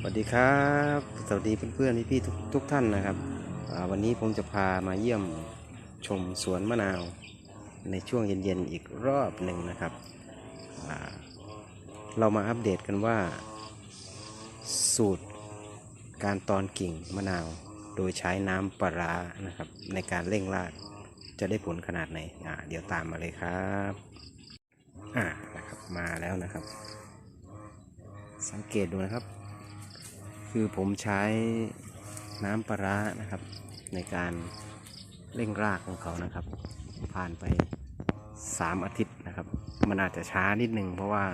สวัสดีครับ สวัสดีเพื่อนๆพี่ๆทุกทุกท่านนะครับ วันนี้ผมจะพามาเยี่ยมชมสวนมะนาวในช่วงเย็นๆอีกรอบหนึ่งนะครับ เรามาอัปเดตกันว่า สูตรการตอนกิ่งมะนาว โดยใช้น้ำปลาร้านะครับ ในการเร่งรากจะได้ผลขนาดไหนเดี๋ยวตามมาเลยครับอ่านะครับมาแล้วนะครับ สังเกตดูนะครับ คือผมใช้น้ำปลาร้านะครับ ในการเร่งรากของเขานะครับ ผ่านไป 3 อาทิตย์นะครับ มันอาจจะช้านิดนึง เพราะว่า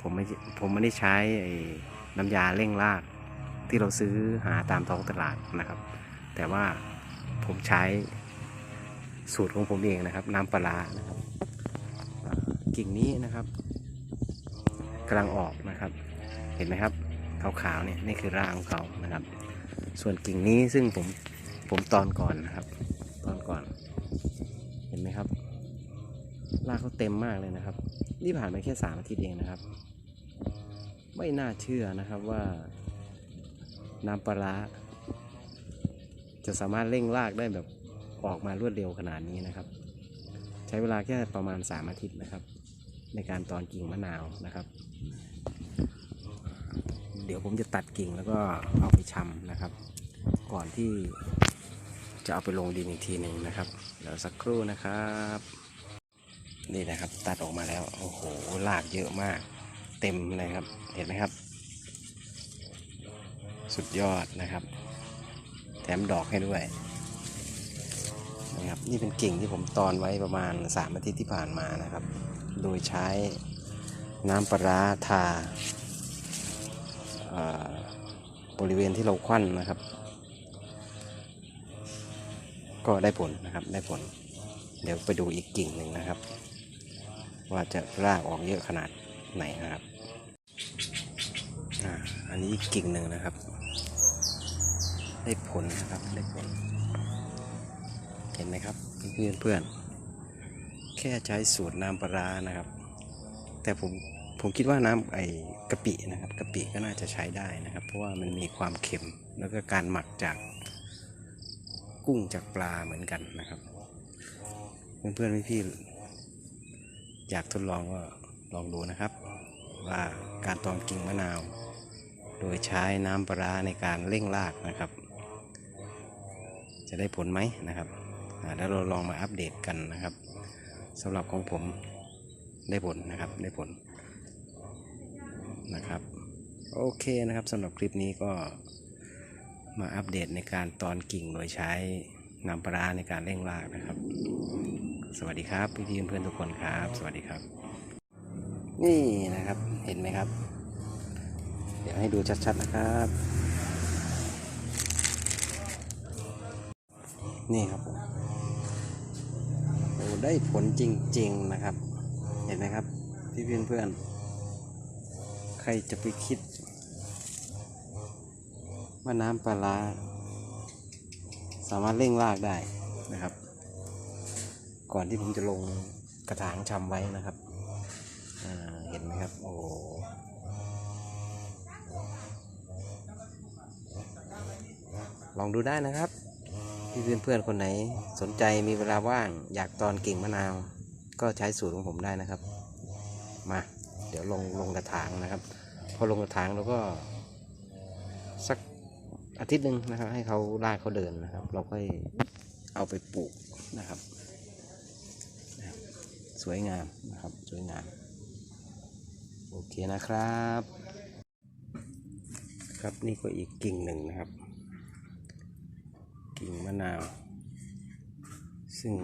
ผมไม่ผมไม่ได้ใช้น้ำยาเร่งรากที่เราซื้อหาตามท้องตลาดนะครับ แต่ว่าผมใช้สูตรของผมเองนะครับ น้ำปลาร้านะครับกิ่งนี้นะครับกำลังออกนะครับ เห็นไหมครับ ขาวๆเนี่ยนี่คือรากของเขานะครับ ส่วนกิ่งนี้ซึ่งผมผมตอนก่อนนะครับ ตอนก่อน เห็นไหมครับ รากเขาเต็มมากเลยนะครับ นี่ผ่านไปแค่สามอาทิตย์เองนะครับ ไม่น่าเชื่อนะครับว่า น้ำปลาร้าจะสามารถเร่งรากได้แบบออกมารวดเร็วขนาดนี้นะครับ ใช้เวลาแค่ประมาณสามอาทิตย์นะครับ ในการตอนกิ่งมะนาวนะครับ ดี๋ยวผมจะตัดกิ่งแล้วก็เอาไปชำนะครับ ก่อนที่จะเอาไปลงดินอีกทีหนึ่งนะครับเดี๋ยวสักครู่นะครับ นี่นะครับ ตัดออกมาแล้วโอ้โหรากเยอะมาก เต็มเลยครับ เห็นไหมครับ สุดยอดนะครับ แถมดอกให้ด้วยนะครับนี่เป็นกิ่งที่ผมตอนไว้ประมาณ3อาทิตย์ที่ผ่านมานะครับ โดยใช้น้ำปลาทา บริเวณที่เราควันนะครับ ก็ได้ผลนะครับได้ผล เดี๋ยวไปดูอีกกิ่งหนึ่งนะครับ ว่าจะรากออกเยอะขนาดไหนนะครับอันนี้กิ่งหนึ่งนะครับ ได้ผลนะครับได้ผล เห็นไหมครับเพื่อนเพื่อนแค่ใช้สูตรน้ำปลานะครับ แต่ผม ผมคิดว่าน้ำไอ้กะปินะครับกะปิก็น่าจะใช้ได้นะครับ เพราะว่ามันมีความเค็มแล้วก็การหมักจากกุ้งจากปลาเหมือนกันนะครับ เพื่อนๆพี่ๆอยากทดลองก็ลองดูนะครับ ว่าการตอนกิ่งมะนาว โดยใช้น้ำปลาในการเร่งรากนะครับ จะได้ผลไหมนะครับแล้วเราลองมาอัปเดตกันนะครับสำหรับของผมได้ผลนะครับได้ผล นะครับ โอเคนะครับสำหรับคลิปนี้ก็มาอัปเดตในการตอนกิ่งโดยใช้น้ำปลาในการเร่งรากนะครับ สวัสดีครับพี่ๆเพื่อนๆทุกคนครับ สวัสดีครับ นี่นะครับเห็นไหมครับ เดี๋ยวให้ดูชัดๆนะครับ นี่ครับโอ้ได้ผลจริงๆนะครับ เห็นไหมครับพี่เพื่อนเพื่อนๆ รจะไปคิด ว่าน้ำปลาร้าสามารถเร่งรากได้นะครับ ก่อนที่ผมจะลงกระถางชำไว้นะครับเห็นไหมครับ โอ้ลองดูได้นะครับพี่เพื่อนๆคนไหนสนใจมีเวลาว่างอยากตอนกิ่งมะนาว ก็ใช้สูตรของผมได้นะครับ มา เดี๋ยวลงลงกระถางนะครับ พอลงกระถางเราก็ สักอาทิตย์หนึ่งนะครับ ให้เขาลากเขาเดินนะครับ เราค่อยเอาไปปลูกนะครับ สวยงามนะครับสวยงาม โอเคนะครับ ครับนี่ก็อีกกิ่งหนึ่งนะครับ กิ่งมะนาว ซึ่ง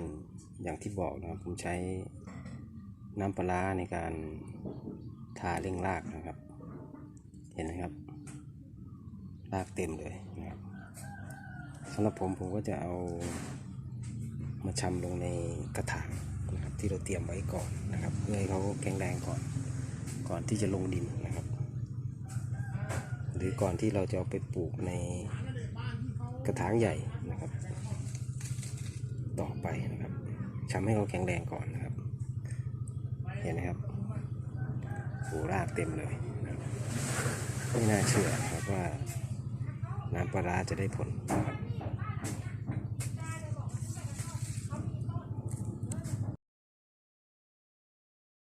อย่างที่บอกนะครับผมใช้น้ำปลาร้าในการทาเร่งรากนะครับ เห็นไหมครับรากเต็มเลยนะครับสำหรับผมผมก็จะเอามาชำลงในกระถางนะครับที่เราเตรียมไว้ก่อนนะครับ เพื่อให้เขาแข็งแรงก่อน ก่อนที่จะลงดินนะครับ หรือก่อนที่เราจะเอาไปปลูกในกระถางใหญ่นะครับ ต่อไปนะครับทำให้เขาแข็งแรงก่อนนะครับ เห็นไหมครับโหรากเต็มเลย ไม่น่าเชื่อครับว่าน้ำปลาร้าจะได้ผลนะครับ